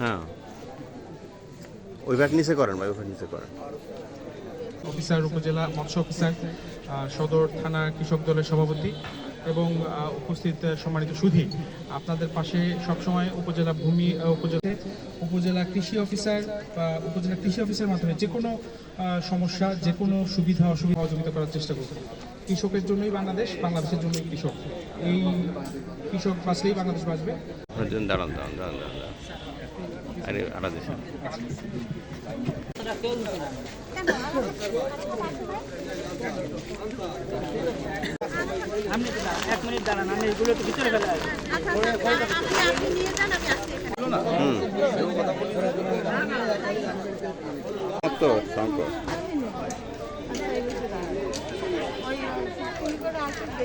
啊。ওই ভাগ নিচে করেন ভাই ওই ভাগ নিচে করেন। অফিসার উপজেলা মৎস্য অফিসার সদর থানা কৃষক দলের সভাপতি এবং উপস্থিত সম্মানিত সুধী। আপনাদের পাশে সবসময় উপজেলা ভূমি উপজেলা উপজেলা কৃষি অফিসার বা উপজেলা কৃষি অফিসের মাধ্যমে যে কোনো সমস্যা যে কোনো সুবিধা অসুবিধা সহযোগিতা করার চেষ্টা করব। কৃষকের জন্যই বাংলাদেশ বাংলাদেশের জন্যই কৃষক। এই কৃষক বাঁচলেই বাংলাদেশ বাঁচবে। দাঁড়ান দাঁড়ান দাঁড়ান দাঁড়ান দাঁড়ান। আরে আলাদা দেশে। এক মিনিট দাঁড়ান আমি এগুলো একটু ভিতরে ফেলে আসি। আচ্ছা